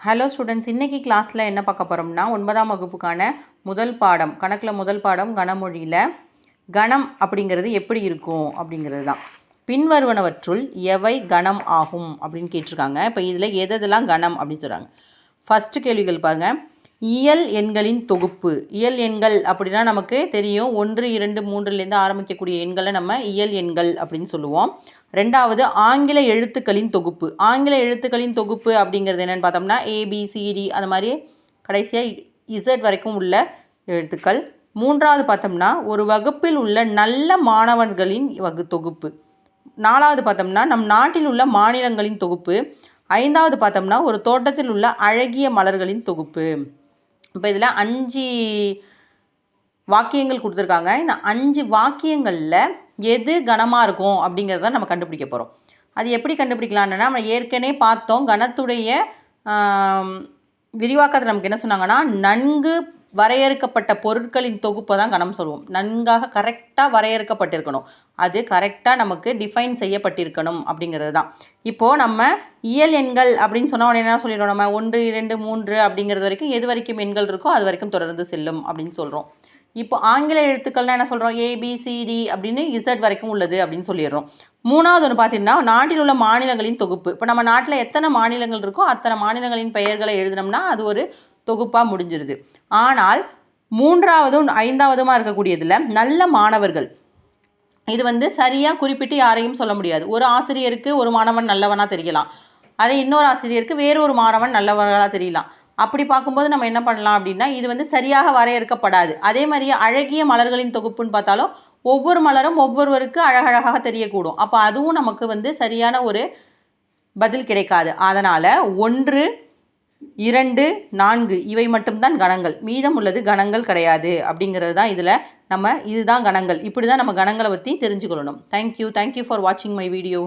Hello students இன்றைக்கி கிளாஸில் என்ன பார்க்க போகிறோம்னா ஒன்பதாம் வகுப்புக்கான முதல் பாடம் கணக்கில் முதல் பாடம் கணமொழியில் கணம் அப்படிங்கிறது எப்படி இருக்கும் அப்படிங்கிறது தான் பின்வருவனவற்றுள் எவை கணம் ஆகும் அப்படின்னு கேட்டிருக்காங்க. இப்போ இதில் எதெல்லாம் கணம் அப்படின்னு சொல்கிறாங்க ஃபஸ்ட்டு கேள்விகள் பாருங்கள் இயல் எண்களின் தொகுப்பு. இயல் எண்கள் அப்படின்னா நமக்கு தெரியும். ஒன்று இரண்டு மூன்றுலேருந்து ஆரம்பிக்கக்கூடிய எண்களை நம்ம இயல் எண்கள் அப்படின்னு சொல்லுவோம். ரெண்டாவது ஆங்கில எழுத்துக்களின் தொகுப்பு. ஆங்கில எழுத்துக்களின் தொகுப்பு அப்படிங்கிறது என்னென்னு பார்த்தோம்னா ஏபிசிடி அந்த மாதிரி கடைசியாக இசட் வரைக்கும் உள்ள எழுத்துக்கள். மூன்றாவது பார்த்தோம்னா ஒரு வகுப்பில் உள்ள நல்ல மாணவர்களின் வகு தொகுப்பு. நாலாவது பார்த்தோம்னா நம் நாட்டில் உள்ள மாநிலங்களின் தொகுப்பு. ஐந்தாவது பார்த்தோம்னா ஒரு தோட்டத்தில் உள்ள அழகிய மலர்களின் தொகுப்பு. இப்போ இதில் அஞ்சு வாக்கியங்கள் கொடுத்துருக்காங்க. இந்த அஞ்சு வாக்கியங்களில் எது கனமாக இருக்கும் அப்படிங்கிறத நம்ம கண்டுபிடிக்க போகிறோம் அது எப்படி கண்டுபிடிக்கலான்னா நம்ம ஏற்கனவே பார்த்தோம் கணத்துடைய விரிவாக்கத்தில் நமக்கு என்ன சொன்னாங்கன்னா நன்கு வரையறுக்கப்பட்ட பொருட்களின் தொகுப்பை தான் கணம் சொல்லுவோம் நன்காக கரெக்டாக வரையறுக்கப்பட்டிருக்கணும். அது கரெக்டாக நமக்கு டிஃபைன் செய்யப்பட்டிருக்கணும் அப்படிங்கிறது தான். இப்போது நம்ம இயல் எண்கள் அப்படின்னு சொன்னால் உடனே என்ன சொல்லிடுவோம் நம்ம? ஒன்று இரண்டு மூன்று அப்படிங்கிறது வரைக்கும் எது வரைக்கும் எண்கள் இருக்கோ அது வரைக்கும் தொடர்ந்து செல்லும் அப்படின்னு சொல்கிறோம் இப்போ ஆங்கில எழுத்துக்கள்னால் என்ன சொல்கிறோம் ஏபிசிடி அப்படின்னு இசட் வரைக்கும் உள்ளது அப்படின்னு சொல்லிடுறோம். மூணாவது ஒன்று பார்த்தீங்கன்னா நாட்டில் உள்ள மாநிலங்களின் தொகுப்பு. இப்போ நம்ம நாட்டில் எத்தனை மாநிலங்கள் இருக்கோ அத்தனை மாநிலங்களின் பெயர்களை எழுதினோம்னா அது ஒரு தொகுப்பாக முடிஞ்சிருது. ஆனால் மூன்றாவதும் ஐந்தாவதுமாக இருக்கக்கூடியதில் நல்ல மாணவர்கள். இது வந்து சரியாக குறிப்பிட்டு யாரையும் சொல்ல முடியாது. ஒரு ஆசிரியருக்கு ஒரு மாணவன் நல்லவனாக தெரியலாம். அதே இன்னொரு ஆசிரியருக்கு வேறு ஒரு மாணவன் நல்லவர்களாக தெரியலாம். அப்படி பார்க்கும்போது நம்ம என்ன பண்ணலாம் அப்படின்னா இது வந்து சரியாக வரையறுக்கப்படாது. அதே மாதிரியே அழகிய மலர்களின் தொகுப்புன்னு பார்த்தாலும் ஒவ்வொரு மலரும் ஒவ்வொருவருக்கு அழகழகாக தெரியக்கூடும். அப்போ அதுவும் நமக்கு வந்து சரியான ஒரு பதில் கிடைக்காது. அதனால் ஒன்று இரண்டு நான்கு. இவை மட்டும்தான் கணங்கள். மீதம் உள்ளது கணங்கள் கிடையாது. அப்படிங்கிறது தான் இதில் நம்ம இதுதான் கணங்கள். இப்படி தான் நம்ம கணங்களை பற்றி தெரிஞ்சுக்கொள்ளணும். Thank you thank you for வாட்சிங் மை வீடியோ